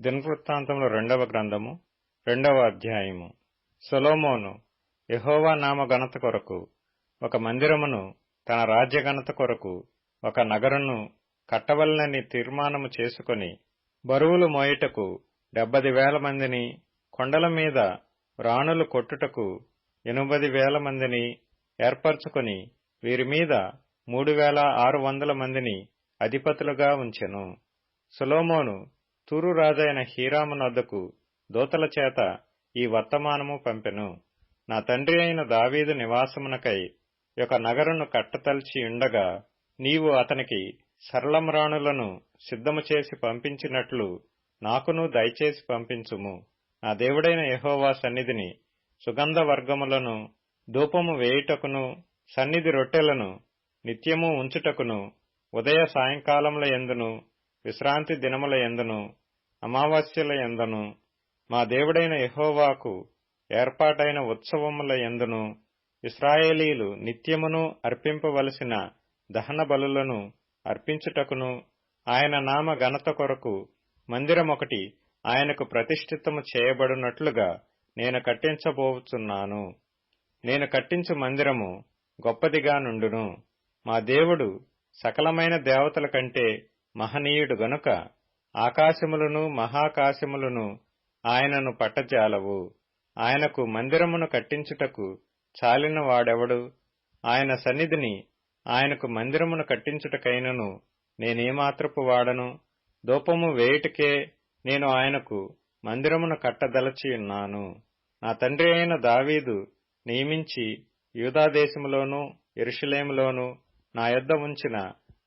దినవృత్తాంతము రెండవ గ్రంథము రెండవ అధ్యాయము. సొలోమోను యహోవా నామ ఘనత కొరకు ఒక మందిరమును తన రాజ్య ఘనత కొరకు ఒక నగరును కట్టవలనని తీర్మానము చేసుకొని బరువులు మోయుటకు డెబ్బది వేల మందిని కొండల మీద రాణులు కొట్టుటకు ఎనుబది వేల మందిని ఏర్పరచుకొని వీరి మీద మూడు వేల ఆరు వందల మందిని అధిపతులుగా ఉంచెను. సొలోమోను తూరు రాజైన హీరాము దూతల చేత ఈ వర్తమానము పంపెను. నా తండ్రి అయిన దావీదు నివాసమునకై ఒక నగరును కట్టతలిచి ఉండగా నీవు అతనికి సరళమ్రాణులను సిద్ధము చేసి పంపించినట్లు నాకును దయచేసి పంపించుము. నా దేవుడైన యహోవా సన్నిధిని సుగంధ వర్గములను ధూపము వేయుటకును సన్నిధి రొట్టెలను నిత్యము ఉంచుటకును ఉదయ సాయంకాలముల ఎందును విశ్రాంతి దినముల ఎందును అమావాస్యల ఎందను మా దేవుడైన యహోవాకు ఏర్పాటైన ఉత్సవముల ఎందును ఇస్రాయేలీలు నిత్యమును అర్పింపవలసిన దహన బలులను అర్పించుటకును ఆయన నామ ఘనత కొరకు మందిరమొకటి ఆయనకు ప్రతిష్ఠితము చేయబడినట్లుగా నేను కట్టించబోచున్నాను. నేను కట్టించు మందిరము గొప్పదిగా నుండును. మా దేవుడు సకలమైన దేవతల కంటే మహనీయుడు గనుక ఆకాశములను మహాకాశములను ఆయనను పట్టజాలవు. ఆయనకు మందిరమును కట్టించుటకు చాలిన వాడెవడు ఆయన సన్నిధిని ఆయనకు మందిరమును కట్టించుటకైనను నేనేమాత్రపు వాడను? దూపము వేయుటకే నేను ఆయనకు మందిరమును కట్టదలచియున్నాను నా తండ్రి అయిన దావీదు నియమించి యూదాదేశములోనూ ఎరుషులేములోను నా యొద్ద ఉంచిన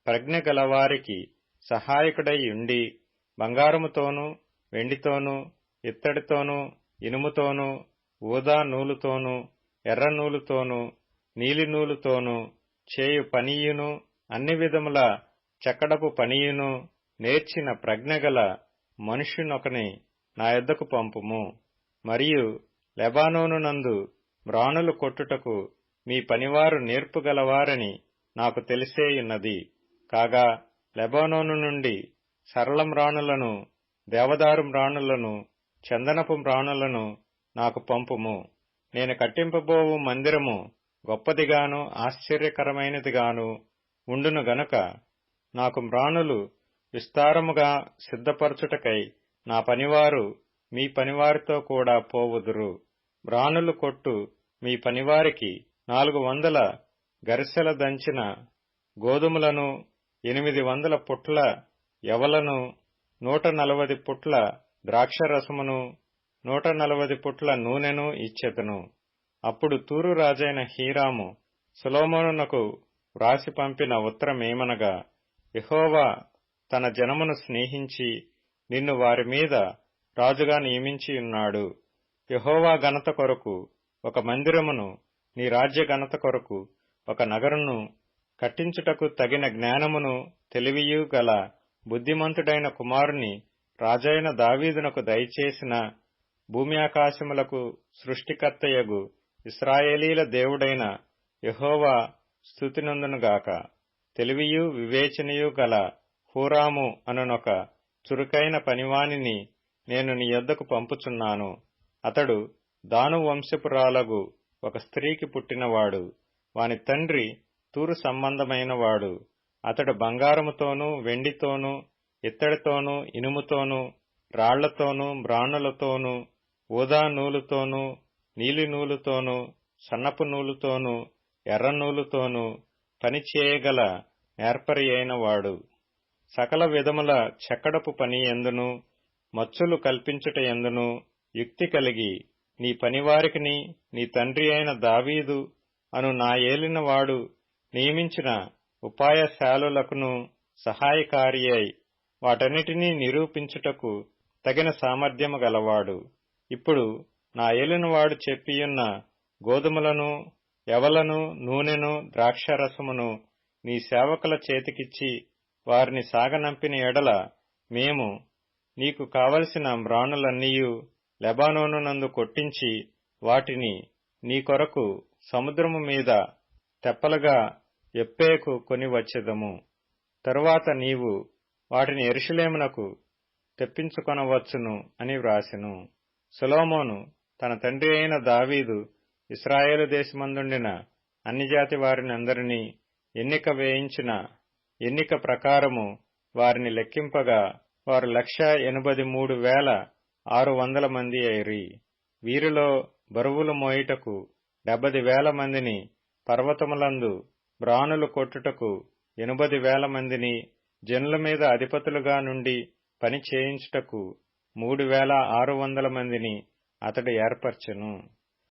ప్రజ్ఞ గలవారికి సహాయకుడై ఉండి బంగారముతోనూ వెండితోనూ ఇత్తడితోనూ ఇనుముతోనూ ఊదా నూలుతోనూ ఎర్ర నూలుతోనూ నీలి నూలుతోనూ చేయు పనియును అన్ని విధముల చెక్కడపు పనియును నేర్చిన ప్రజ్ఞగల మనుష్యునొకని నా యొద్దకు పంపుము. మరియు లెబానోను నందు మ్రాణులు కొట్టుటకు మీ పనివారు నేర్పుగలవారని నాకు తెలిసేయున్నది. కాగా లెబానోను నుండి సరళం రాణులను దేవదారు రాణులను చందనపు మ్రాణులను నాకు పంపుము. నేను కట్టింపబోవు మందిరము గొప్పదిగాను ఆశ్చర్యకరమైనదిగాను ఉండును గనుక నాకు మ్రాణులు విస్తారముగా సిద్ధపరచుటకై నా పనివారు మీ పనివారితో కూడా పోవుదురు. మ్రాణులు కొట్టు మీ పనివారికి నాలుగు వందల గరిసెల దంచిన గోధుమలను ఎనిమిది వందల పుట్ల ఎవలను నూట నలవది పుట్ల ద్రాక్షరసమును నూట నలవది పుట్ల నూనెను ఇచ్చెదను అప్పుడు తూరు రాజైన హీరాము సులోమోనునకు వ్రాసి పంపిన ఉత్తరమేమనగా యహోవా తన జనమును స్నేహించి నిన్ను వారి మీద రాజుగా నియమించి ఉన్నాడు యహోవా ఘనత కొరకు ఒక మందిరమును నీ రాజ్య ఘనత కొరకు ఒక నగరును కట్టించుటకు తగిన జ్ఞానమును తెలివియు గల బుద్ధిమంతుడైన కుమారుని రాజైన దావీదునకు దయచేసిన భూమి ఆకాశములకు సృష్టికర్తయగు ఇస్రాయేలీల దేవుడైన యహోవా స్థుతినందునుగాక తెలివియు వివేచనయు గల హూరాము అనునొక చురుకైన పనివానిని నేను నీ యొద్దకు పంపుచున్నాను. అతడు దాను వంశపురాలగు ఒక స్త్రీకి పుట్టినవాడు. వాని తండ్రి తూరు సంబంధమైనవాడు. అతడు బంగారముతోనూ వెండితోనూ ఇత్తడితోనూ ఇనుముతోనూ రాళ్ళతోనూ బ్రాణులతోనూ ఊదా నూలుతోనూ నీలి నూలుతోనూ సన్నపు నూలుతోనూ ఎర్ర నూలుతోనూ పనిచేయగల నేర్పరి అయినవాడు సకల విధముల చెక్కడపు పని ఎందును మచ్చులు కల్పించుట ఎందును యుక్తి కలిగి నీ పనివారికిని నీ తండ్రి అయిన దావీదు అను నా ఏలినవాడు నియమించిన ఉపాయశాలులకును సహాయకారి అయి వాటన్నిటినీ నిరూపించుటకు తగిన సామర్థ్యము గలవాడు. ఇప్పుడు నా ఏలినవాడు చెప్పియున్న గోధుమలను ఎవలను నూనెను ద్రాక్షరసమును నీ సేవకుల చేతికిచ్చి వారిని సాగనంపిన ఎడల మేము నీకు కావలసిన మ్రాణులన్నీయు లెబానోనునందు కొట్టించి వాటిని నీ కొరకు సముద్రము మీద తెప్పలుగా ఎప్పేకు కొని వచ్చెదము. తరువాత నీవు వాటిని ఎరుషులేమునకు తెప్పించుకొనవచ్చును అని వ్రాసెను. సొలోమోను తన తండ్రి అయిన దావీదు ఇస్రాయేలు దేశమందుండిన అన్ని జాతి వారిని అందరినీ ఎన్నిక వేయించిన ఎన్నిక ప్రకారము వారిని లెక్కింపగా వారు లక్ష ఎనభై మూడు వేల ఆరు వందల మంది అయిరి. వీరిలో బరువులు మోయుటకు డెబ్బది వేల మందిని పర్వతములందు ప్రాణులు కొట్టుటకు ఎనుబది వేల మందిని జనుల మీద అధిపతులుగా నుండి పని చేయించుటకు మూడు వేల ఆరు వందల మందిని అతడు ఏర్పరచెను.